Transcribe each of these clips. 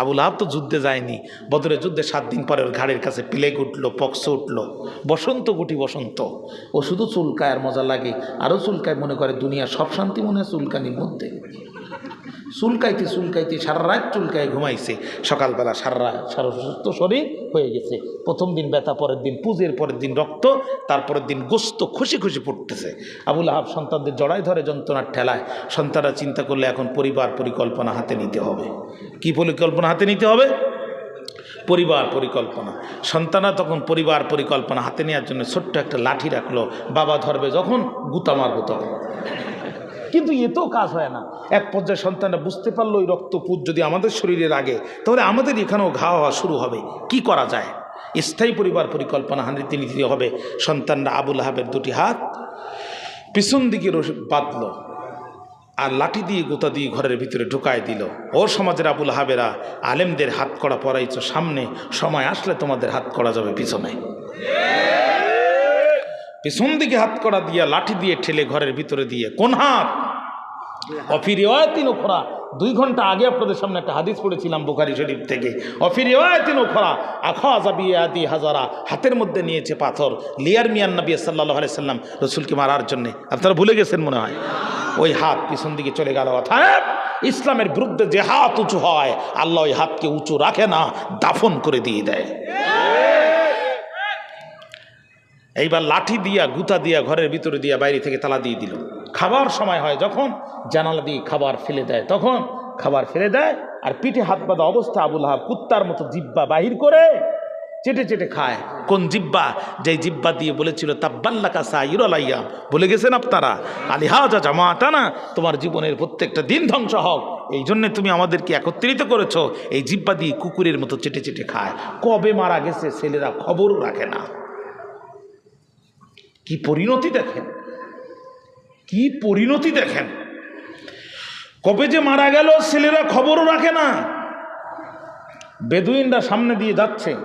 আবুল আহাব তো যুদ্ধে যায়নি। বদরের যুদ্ধে সাত দিন পরে ওর ঘাড়ের কাছে প্লেগ উঠল, পক্স উঠল। বসন্ত গুটি বসন্ত। ও শুধু চুলকায় আর মজা লাগে। আরও চুলকায় মনে করে দুনিয়া সব শান্তি মনে হয় চুলকানির মধ্যে। চুলকাইতে চুলকাইতে সারা রাত চুলকায় ঘুমাইছে। সকালবেলা সারা রাত সারা সুস্থ শরীর হয়ে গেছে। প্রথম দিন ব্যথা, পরের দিন পুজের পরের দিন রক্ত, তারপরের দিন গোস্ত খুশি খুশি পড়তেছে আবুল আহাব সন্তানদের জড়াই ধরে যন্ত্রণার ঠেলায়। সন্তানরা চিন্তা করলে এখন পরিবার পরিকল্পনা হাতে নিতে হবে। কি পরিকল্পনা হাতে নিতে হবে? পরিবার পরিকল্পনা। সন্তানরা তখন পরিবার পরিকল্পনা হাতে নেওয়ার জন্য ছোট্ট একটা লাঠি রাখল, বাবা ধরবে যখন গুতা মারবো তখন। কিন্তু এতেও কাজ হয় না। এক পর্যায়ে সন্তানরা বুঝতে পারল ওই রক্তপুত যদি আমাদের শরীরে লাগে তাহলে আমাদের এখানেও ঘা হওয়া শুরু হবে। কি করা যায়? স্থায়ী পরিবার পরিকল্পনা হানিতে নিতে হবে। সন্তানরা আবুল আহাবের দুটি হাত পিছন দিকে বাঁধল। আর লাঠি দিয়ে গোতা দিয়ে ঘরের ভিতরে ঢুকায় দিল। ও সমাজের আবুল হাবেরা, আলেমদের হাত করা পড়াইছ সামনে, সময় আসলে তোমাদের হাত করা যাবে পিছনে। পিছন দিকে হাত করা দিয়া লাঠি দিয়ে ঠেলে ঘরের ভিতরে দিয়ে, কোন হাত? অফিরিওয়াতিন ওখরা দুই ঘণ্টা আগে আপনাদের সামনে একটা হাদিস পড়েছিলাম বুখারি শরীফ থেকে। অফিরিওয়াতিন ওখরা আখা আজাবিয়াদি হাজারা, হাতের মধ্যে নিয়েছে পাথর, লিয়ার মিয়ান নবী সাল্লাহ আলি সাল্লাম, রসুলকে মারার জন্যে। আপনারা ভুলে গেছেন মনে হয়? ওই হাত পিছন দিকে চলে গেল। অর্থাৎ ইসলামের বিরুদ্ধে যে হাত উঁচু হয়, আল্লাহ ওই হাতকে উঁচু রাখে না, দাফন করে দিয়ে দেয়। এইবার লাঠি দিয়া, গুতা দিয়া, ঘরের ভিতরে দিয়া, বাইরে থেকে তালা দিয়ে দিল। খাবার সময় হয় যখন, জানালা দিয়ে খাবার ফেলে দেয়, তখন খাবার ফেলে দেয়, আর পিঠে হাত বাঁধা অবস্থা আবুল হাব কুত্তার মতো জিব্বা বাহির করে চেটে চেটে খায়। কোন জিব্বা? যেই জিব্বা দিয়ে বলেছিল, তাব্বাল্লাকা সাইরালাইয়া বলে গেছেন আপনারা, আলিহাজা জামাটা না তোমার জীবনের প্রত্যেকটা দিন ধ্বংস হোক। এই জন্যে তুমি আমাদেরকে একত্রিত করেছ। এই জিব্বা দিয়ে কুকুরের মতো চেটে চেটে খায়। কবে মারা গেছে ছেলেরা খবরও রাখে না। কি পরিণতি দেখেন? কি পরিণতি দেখেন? কবে যে মারা গেল ছেলেরা খবরও রাখে না। বেদুইনরা সামনে দিয়ে যাচ্ছে।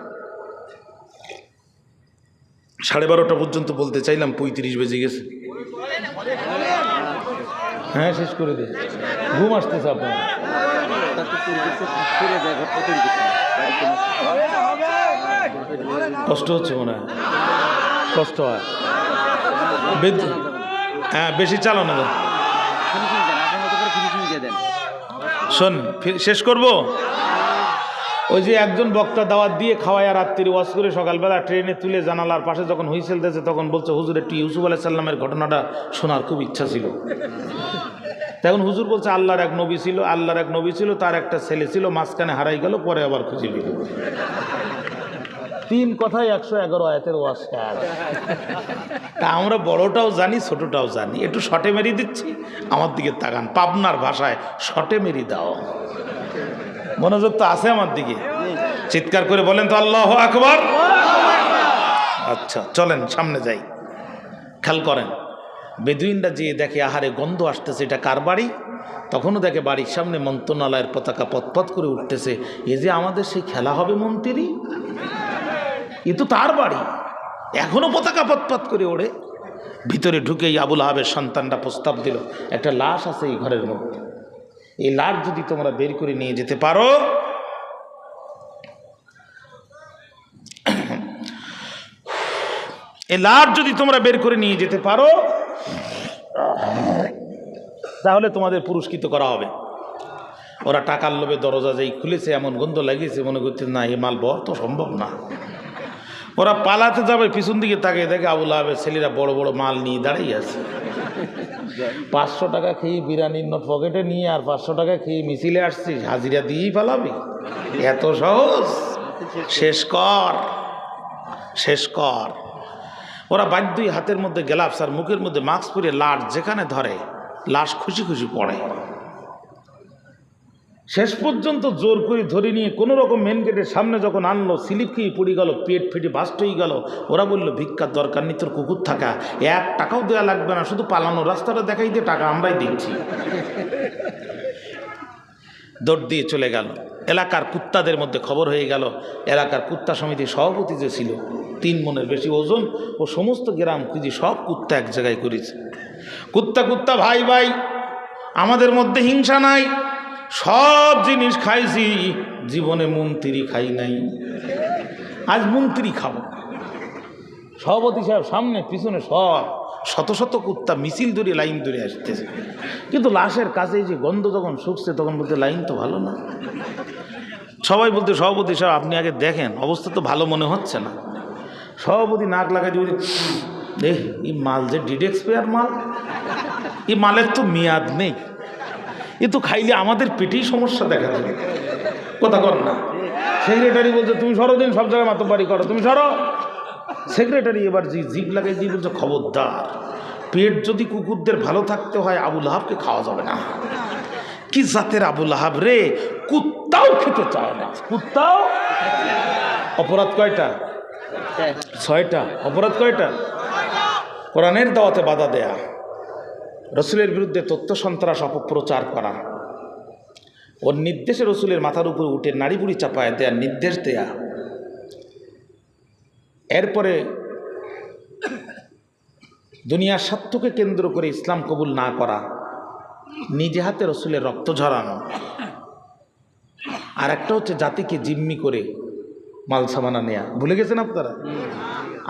সাড়ে বারোটা পর্যন্ত বলতে চাইলাম, পঁয়ত্রিশ বেজে গেছে। হ্যাঁ শেষ করে দিই ঘুম আসতেছে আপনার। কষ্ট হচ্ছে মনে হয়? কষ্ট হয়। হ্যাঁ বেশি চালানো যায় শোন শেষ করব? ওই যে একজন বক্তা দাওয়াত দিয়ে খাওয়ায় রাত্রি ওয়াশ করে সকালবেলা ট্রেনে তুলে জানালার পাশে যখন হুইসেল দিয়েছে তখন বলছে, হুজুর, একটু ইউসুফ আলাহ সাল্লামের ঘটনাটা শোনার খুব ইচ্ছা ছিল। তখন হুজুর বলছে, আল্লাহর এক নবী ছিল, আল্লাহর এক নবী ছিল, তার একটা ছেলে ছিল, মাঝখানে হারাই গেল, পরে আবার খুঁজে পেল তিন কথায় একশো এগারো আয়াতের ওয়াশ তা আমরা বড়টাও জানি, ছোটটাও জানি, একটু শটে মেরি দিচ্ছি, আমার দিকে তাকান, পাবনার ভাষায় শটে মেরি দাও। মনোযোগ তো আছে আমার দিকে। চিৎকার করে বলেন তো, আল্লাহ আকবর। আচ্ছা চলেন, সামনে যাই। খেয়াল করেন বেদুইনরা যে দেখে আহারে গন্ধ আসতেছে, এটা কার বাড়ি? তখনও দেখে বাড়ির সামনে মন্ত্রণালয়ের পতাকা পথপথ করে উঠতেছে, এ যে আমাদের সেই খেলা হবে মন্ত্রী? এ তো তার বাড়ি। এখনও পতাকা পথপথ করে ওড়ে। ভিতরে ঢুকেই আবুল আহাবের সন্তানরা প্রস্তাব দিল, একটা লাশ আছে এই ঘরের মধ্যে। এই লাশ যদি তোমরা বের করে নিয়ে যেতে পারো। এই লাশ যদি তোমরা বের করে নিয়ে যেতে পারো তাহলে তোমাদের পুরস্কৃত করা হবে। ওরা টাকার লোভে দরজা যেই খুলেছে, এমন গন্ধ লাগিয়েছে, মনে করতে না এ মাল বর তো সম্ভব না। ওরা পালাতে যাবে, পিছন দিকে তাকিয়ে দেখে আবুল আহবের ছেলেরা বড় বড় মাল নিয়ে দাঁড়িয়ে আছে। পাঁচশো টাকা খেয়ে বিরিয়ানির নোট পকেটে নিয়ে আর পাঁচশো টাকা খেয়ে মিছিলে আসছিস, হাজিরা দিয়েই পালাবি। এত সহজ। শেষ কর। শেষ কর। ওরা বাধ্যই হাতের মধ্যে গ্লাভস আর মুখের মধ্যে মাস্ক পরে লাট যেখানে ধরে লাশ খুশি খুশি পড়ে। শেষ পর্যন্ত জোর করে ধরে নিয়ে কোনো রকম মেন গেটের সামনে যখন আনলো, স্লিপ খেয়ে পড়ে গেল, পেট ফেটে বাস্ট হয়ে গেল। ওরা বলল, ভিক্ষার দরকার নেই, তোর কুকুর থাকা। এক টাকাও দেওয়া লাগবে না, শুধু পালানো রাস্তাটা দেখাই দিয়ে টাকা আমরাই দিচ্ছি। দৌড় দিয়ে চলে গেল। এলাকার কুত্তাদের মধ্যে খবর হয়ে গেল, এলাকার কুত্তা সমিতির সভাপতি যে ছিল, তিন মনের বেশি ওজন ও সমস্ত গ্রাম খুঁজি সব কুত্তা এক জায়গায় করেছে। কুত্তা কুত্তা ভাই ভাই, আমাদের মধ্যে হিংসা নাই, সব জিনিস খাইছি, জীবনে মন্ত্রী খাই নাই। আজ মন্ত্রী খাব। সভাপতি সাহেব সামনে, পিছনে সব, শত শত কুত্তা মিছিল ধরে, লাইন ধরে আসতেছে। কিন্তু লাশের কাছে যে গন্ধ যখন শুকছে, তখন বলতে লাইন তো ভালো না। সবাই বলতে, সভাপতি সাহেব, আপনি আগে দেখেন, অবস্থা তো ভালো মনে হচ্ছে না। সভাপতি নাক লাগাই দিয়ে দেখ, এই মাল যে ডিড এক্সপায়ার মাল এই মালের তো মেয়াদ নেই। এ তো খাইলে আমাদের পেটেই সমস্যা দেখা যাবে কথা কর না। সেক্রেটারি বলছে তুমি সরো দিন সব জায়গায় মাতব্বারি করো। তুমি সরো। সেক্রেটারি এবার জি জিপ লাগাই দিয়ে বলছে খবরদার পেট যদি কুকুরদের ভালো থাকতে হয় আবুল আহাবকে খাওয়া যাবে না। কি জাতের আবুল আহাব রে? কুত্তাও খেতে চায় না। কুত্তাও? অপরাধ কয়টা? ছয়টা। অপরাধ কয়টা? কোরআনের দাওয়াতে বাধা দেয়া। রসুলের বিরুদ্ধে তথ্য সন্ত্রাস, অপপ্রচার করা। ওর নির্দেশে রসুলের মাথার উপর উঠে নাড়ি বুড়ি চাপায় দেয়া, নির্দেশ দেয়া। এরপরে দুনিয়ার স্বার্থকে কেন্দ্র করে ইসলাম কবুল না করা, নিজে হাতে রসুলের রক্ত ঝরানো। আর একটা হচ্ছে জাতিকে জিম্মি করে মাল সামানা নেয়া। ভুলে গেছেন আপনারা?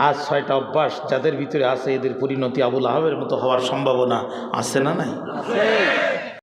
আজ ছয়টা অভ্যাস যাদের ভিতরে আছে, এদের পরিণতি আবুল আহবের মতো হওয়ার সম্ভাবনা আছে না নাই?